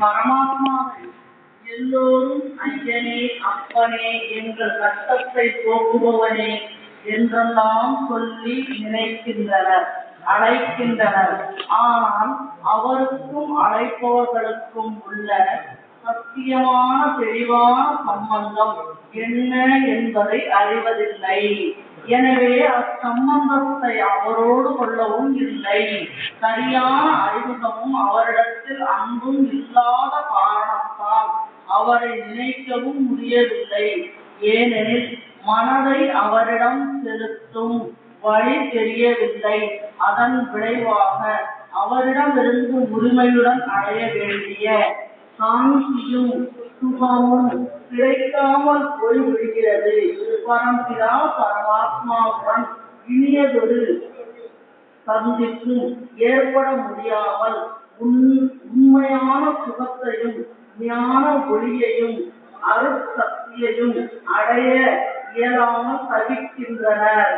பரமாத்மாவை எல்லோரும் ஐயனே அப்பனே எங்கள் கஷ்டத்தை போக்குபவனே என்றெல்லாம் சொல்லி நினைக்கின்றனர் அழைக்கின்றனர். ஆனால் அவருக்கும் அழைப்பவர்களுக்கும் உள்ள சத்தியமான தெளிவான சம்பந்தம் என்ன என்பதை அறிவதில்லை. எனவே அச்சம்பந்தத்தை அவரோடு கொள்ளவும் இல்லை. சரியான அறிமுகமும் அவரிடத்தில் அன்பும் இல்லாத காரணத்தால் அவரை நினைக்கவும் முடியவில்லை. ஏனெனில் மனதை அவரிடம் செலுத்தும் வழி தெரியவில்லை. அதன் விளைவாக அவரிடமிருந்து உரிமையுடன் அடைய வேண்டிய சாந்தியும் சுகமும் கிடைக்காமல் போய்விடுகிறது. பரம்பிதா பரமாத்மாவுடன் இனியதொரு சந்திப்பும் ஏற்பட முடியாமல் உண்மையான சுகத்தையும் ஞான ஒளியையும் அருட்சக்தியையும் அடைய இயலாமல் தவிக்கின்றனர்.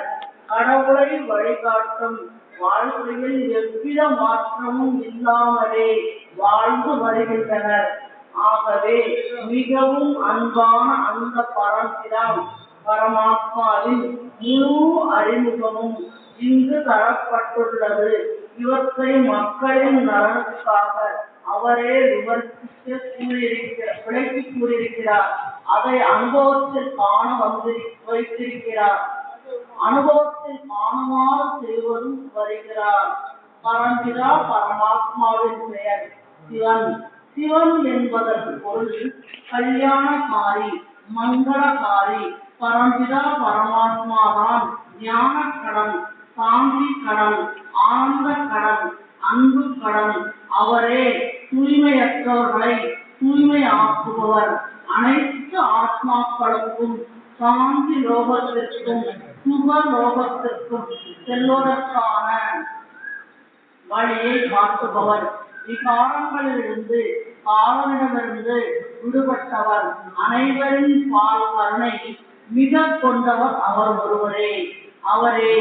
கடவுளை வழிகாட்டும் வாழ்க்கையில் எவ்வித மாற்றமும் இல்லாமலே வாழ்ந்து வருகின்றனர். ஆகவே மிகவும் அன்பான அந்த பரம்பிரான் பரமாத்மாவின் முழு அறிமுகமும் இங்கு தரப்பட்டுள்ளது. இவற்றை மக்களின் நலனுக்காக அவரே விமர்சித்து கூறியிருக்கிறார் விளக்கி கூறியிருக்கிறார். அதை அனுபவத்தில் காண வந்து வைத்திருக்கிறார். அனுபவத்தில் காணுமாறு செய்வதும் வருகிறார். பரம்பிரா பரமாத்மாவின் பெயர் சிவன். சிவன் என்பதன் பொருள் கல்யாணகாரி மங்களகாரி பரம்பிதா பரமாத்மாதான் ஞான கடன் சாந்தி கடன் ஆனந்த கடன் அன்பு கடன் அவரே தூய்மையற்றவர்களை தூய்மையாக்குபவர். அனைத்து ஆத்மாக்களுக்கும் சாந்தி லோகத்திற்கும் சுக லோகத்திற்கும் செல்வதற்கான வழியை காட்டுபவர். விகாரங்களிலிருந்து பாவனிடமிருந்து விடுபட்டவர் அனைவரின் பால் கருணை மிக கொண்டவர் அவர் ஒருவரே. அவரே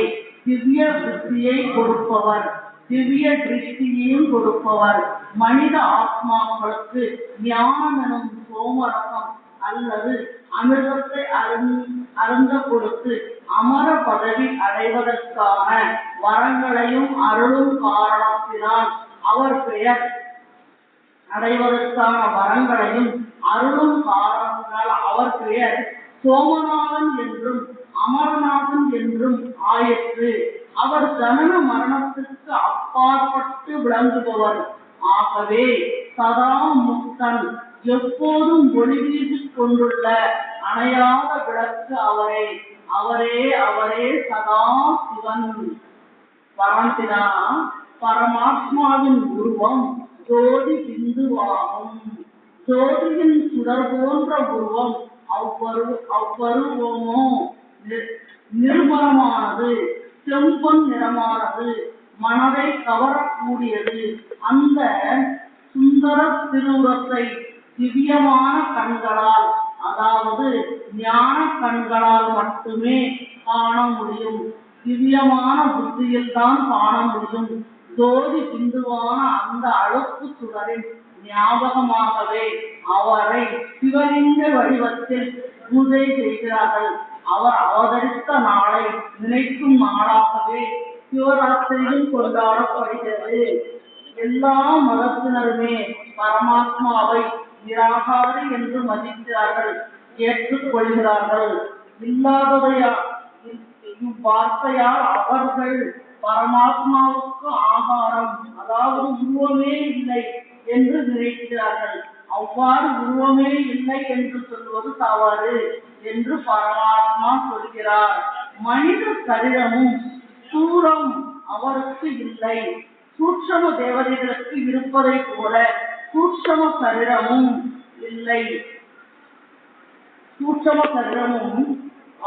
திவ்ய புத்தியை கொடுப்பவர் திவ்ய திருஷ்டியையும் கொடுப்பவர். மனித ஆத்மாக்களுக்கு ஞானம் எனும் சோமரசம் அல்லது அமிர்தத்தை அருந்- அருந்த கொடுத்து அமர பதவி அடைவதற்கான வரங்களையும் அருளும் காரணத்தினால் அவர் பெயர் அடைவதற்கான வரங்களையும் அருளும் காரணத்தினால் அவர் பெயர் சோமநாதன் என்றும் அமரநாதன் என்றும் ஆயிற்று. அவர் ஜனன மரணத்திற்கு அப்பாற்பட்டு விளங்குபவர். ஆகவே சதா முக்தன். எப்போதும் ஒளி வீசிக் கொண்டுள்ள அணையாத விளக்கு அவரே. அவரே அவரே சதா சிவன். பரம்பினா பரமாத்மாவின் உருவம் ஜோதி பிந்துவாகும். ஜோதியின் சுடர் போன்ற உருவம் அவ்வரு அவ்வருவமோ நிர்மலமானது செம்பொன் நிறமானது மனதை கவரக்கூடியது. அந்த சுந்தர திருவுரத்தை திவ்யமான கண்களால் அதாவது ஞான கண்களால் மட்டுமே காண முடியும். திவ்யமான புத்தியில் தான் காண முடியும். ஜோதி பிந்துவான அந்த அழுப்பு சுடரின் ஞாபகமாகவே அவரை சிவலிங்க வடிவத்தில் பூஜை செய்கிறார்கள். அவர் அவதரித்த நாளை நினைக்கும் நாளாகவே சிவராத்திரியும் கொண்டாடப்படுகிறது. எல்லா மதத்தினருமே பரமாத்மாவை நிராகாரி என்று மதிக்கிறார்கள் ஏற்றுக்கொள்கிறார்கள். இல்லாததையா? வார்த்தையால் அவர்கள் பரமாத்மாவுக்கு ஆகாரம் அதாவது உருவமே இல்லை என்று நினைக்கிறார்கள். அவ்வாறு உருவமே இல்லை என்று சொல்வது தவறு என்று பரமாத்மா சொல்கிறார். மனித சரீரமும் சூரம் அவருக்கு இல்லை. சூட்சம தேவதைகளுக்கு இருப்பதை போல சூட்சம சரீரமும் இல்லை. சூட்சம சரீரமும்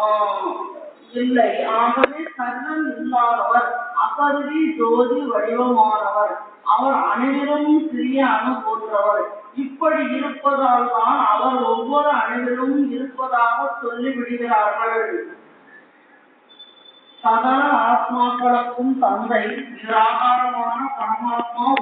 ஆஹ், இல்லை. ஆகவே சரணம் இல்லாதவர் அபரிதி ஜோதி வடிவமானவர். அவர் அனைவரும் சிறிய அணு போன்றவர். இப்படி இருப்பதால் தான் அவர் ஒவ்வொரு அணுவிலும் இருப்பதாக சொல்லிவிடுகிறார்கள். சகல ஆத்மாக்களுக்கும் தந்தை நிராகாரமான பரமாத்மா